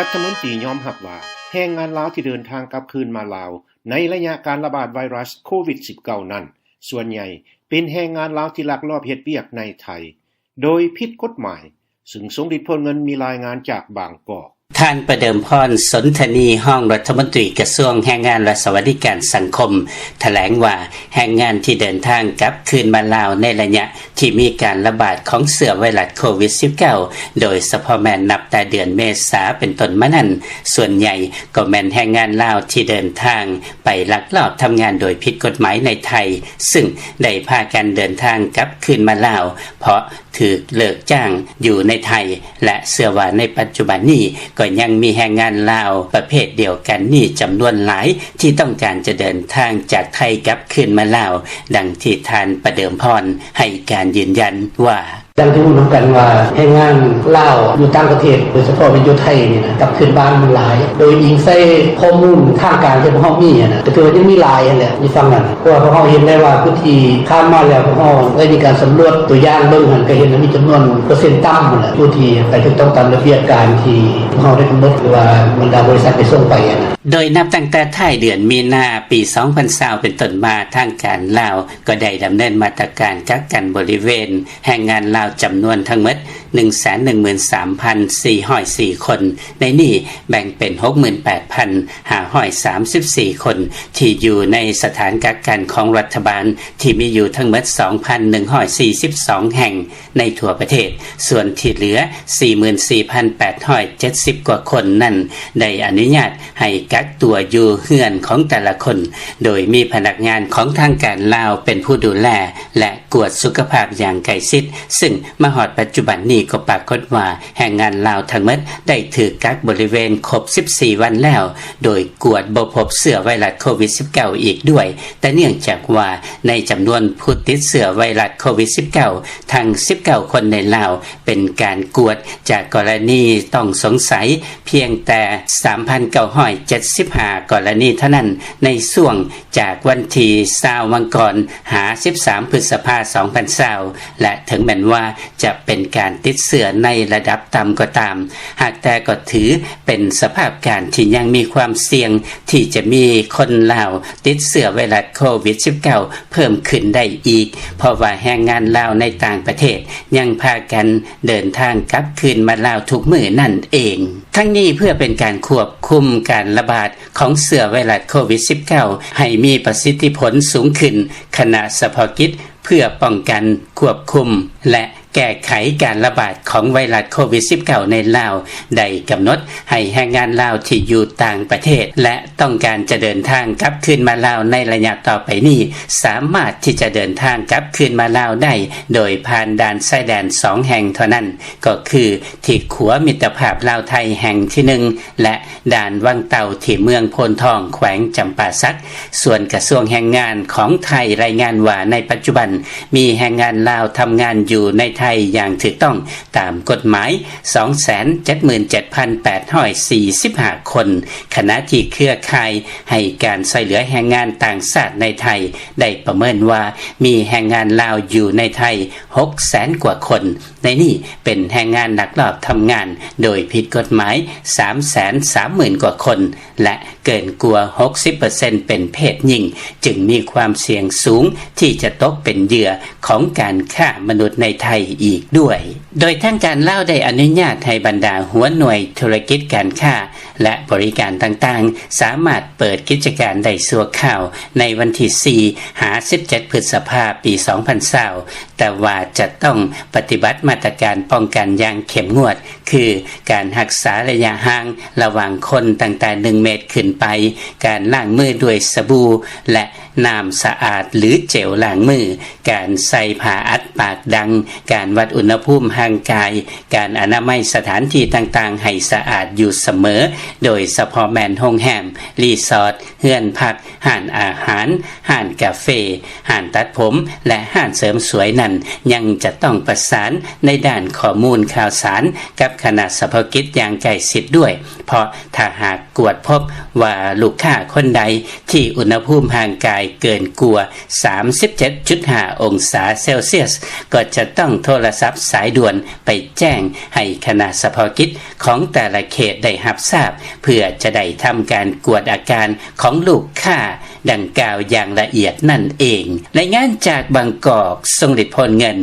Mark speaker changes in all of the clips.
Speaker 1: รัฐมนตรียอมหับว่าแรงงานลาวที่เดินทางกลับคืนมาลาว ในระยะการระบาดไวรัสโควิด -19 นั้น ส่วนใหญ่เป็นแรงงานลาวที่ลักลอบเฮ็ดเวียกในไทย โดยผิดกฎหมาย ซึ่งสงฤทธิ์พลเงินมีรายงานจากบางกอก
Speaker 2: ท่านประเดิมพรสนทนีห้องรัฐมนตรีกระทรวงแรงงานและสวัสดิการสังคม แถลงว่าแรงงานที่เดินทางกลับคืนมาลาวในระยะที่มีการระบาดของเสือไวรัสโควิด -19 โดยเฉพาะแม่นนับแต่เดือนเมษาเป็นต้นมานั้น ส่วนใหญ่ก็แม่นแรงงานลาวที่เดินทาง ไปลักลอบทำงานโดยผิดกฎหมายในไทย ซึ่งได้พากันเดินทางกลับคืนมาลาว เพราะ ถือเลิกจ้างอยู่ในไทย และเสื่อว่าในปัจจุบันนี้ก็ยังมีแรงงานลาวประเภทเดียวกันนี่จำนวนหลายที่ต้องการจะเดินทางจากไทยกลับขึ้นมาลาว ดังที่ทานประเดิมพรให้การยืนยันว่า
Speaker 3: ดังที่รู้นำกันว่าแรงงานเลาอยู่ต่างประเทศโดยเฉพาะเป็นยู่ไทยนี่นะกับคืนบ้านมันหลาย โดยอิงใส่ข้อมูลทางการที่พวกเฮามีอะนะก็คือว่ายังมีหลายอันแหละในฟังนั้นเพราะว่าพวกเฮาเห็นได้ว่าพื้นที่ข้ามมาแล้วพวกเฮาได้มีการสำรวจตัวอย่างเบิ่งหันก็เห็นว่ามีจำนวนเปอร์เซ็นต์ต่ำนั่นแหละผู้ที่ไปถูกต้องตามระเบียบการที่พวกเฮาได้กำหนดหรือว่าบรรดาบริษัทได้ส่งไปนะ
Speaker 2: โดยนับตั้งแต่ท้ายเดือนมีนาปี 2020เป็นต้นมาทางการลาวก็ได้ดำเนินมาตรการกักกันบริเวณแห่งงานลาวจำนวนทั้งหมด113,404 คน ในนี้แบ่งเป็น 68,534 คน ที่อยู่ในสถานกักกันของรัฐบาลที่มีอยู่ทั้งหมด 2,142 แห่งในทั่วประเทศ ส่วนที่เหลือ 44,870 กว่าคนนั่น ได้อนุญาตให้กักตัวอยู่เฮือนของแต่ละคน โดยมีพนักงานของทางการลาวเป็นผู้ดูแลและกวดสุขภาพอย่างใกล้ชิด ซึ่งมาหอดปัจจุบันนี้ก็ปรากฏว่าแห่งงานลาวทั้งหมดได้ถือกักบริเวณครบ 14 วันแล้ว โดยกวดบ่พบเสื้อไวรัสโควิด -19 อีกด้วย แต่เนื่องจากว่าในจำนวนผู้ติดเสื้อไวรัสโควิด -19 ทั้ง 19 คนในลาว เป็นการกวดจากกรณีต้องสงสัยเพียงแต่ 3,975 กรณีเท่านั้นในส่วงจากวันที่20มังกรหา 13 พฤษภาคม2020และถึงแม้นว่าจะเป็นการติดเสื้อในระดับต่ำก็ตาม หากแต่ก็ถือเป็นสภาพการที่ยังมีความเสี่ยงที่จะมีคนลาวติดเสื้อไวรัสโควิด -19 เพิ่มขึ้นได้อีก เพราะว่าแรงงานลาวในต่างประเทศ ยังพากันเดินทางกลับคืนมาลาวทุกมือนั่นเอง ทั้งนี้เพื่อเป็นการควบคุมการระบาดของเสื้อไวรัสโควิด -19 ให้มีประสิทธิผลสูงขึ้นขณะเฉพาะกิจ เพื่อป้องกันควบคุมและ แก้ไขการระบาดของไวรัสโควิด -19 ในลาว ได้กำหนดให้แรงงานลาวที่อยู่ต่างประเทศ และต้องการจะเดินทางกลับคืนมาลาวในระยะต่อไปนี้ สามารถที่จะเดินทางกลับคืนมาลาวได้ โดยผ่านด่านชายแดนสองแห่งเท่านั้น ก็คือที่ขัวมิตรภาพลาวไทยแห่งที่หนึ่งและด่านวังเต่าที่เมืองโพนทองแขวงจำปาสัก ส่วนกระทรวงแรงงานของไทยรายงานว่าในปัจจุบัน มีแรงงานลาวทำงานอยู่ในไทยอย่างถูกต้องตามกฎหมาย 277,845 คนขณะที่เครือข่ายให้การช่วยเหลือแรงงานต่างชาติในไทย ได้ประเมินว่ามีแรงงานลาวอยู่ในไทย 600,000 กว่าคน ในนี้เป็นแรงงานหนักลอบทำงาน โดยผิดกฎหมาย 330,000 กว่าคน และเกินกลัว 60%เป็นเพศหญิง จึงมีความเสี่ยงสูงที่จะตกเป็นเหยื่อของการฆ่ามนุษย์ในไทยอีกด้วย โดยทางการเล่าได้อนุญาตให้บรรดาหัวหน่วยธุรกิจการค้า และบริการต่างๆ สามารถเปิดกิจการได้สัวข่าวในวันที่ 4 หา 17 พฤษภาปี 2020แต่ว่าจะต้องปฏิบัติมาตรการป้องกันอย่างเข้มงวด คือการรักษาระยะห่างระหว่างคนตั้งแต่1เมตรขึ้นไป การล้างมือด้วยสบู่และ น้ำสะอาดหรือเจลล้างมือ การใส่ผ้าอัดปากดัง การวัดอุณหภูมิห่างกาย การอนามัยสถานที่ต่างๆ ให้สะอาดอยู่เสมอ โดยเฉพาะแมนโรงแรมรีสอร์ทเฮือนพักห้านอาหารห้านกาเฟ่ห้านตัดผม และห้านเสริมสวยนั้น ยังจะต้องประสานในด้านข้อมูลข่าวสาร กับคณะสภกิจอย่างใกล้ชิดด้วย เพราะถ้าหากกวดพบว่าลูกค้าคนใดที่อุณหภูมิห่างกาย
Speaker 4: เกินกลัว 37.5 องศาเซลเซียส ก็จะต้องโทรศัพท์สายด่วนไปแจ้งให้คณะสภากิจของแต่ละเขตได้รับทราบ เพื่อจะได้ทำการกวดอาการของลูกค้าดังกล่าวอย่างละเอียดนั่นเองรายงานจากบางกอกทรงฤทธิ์พลเงิน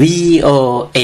Speaker 4: VOA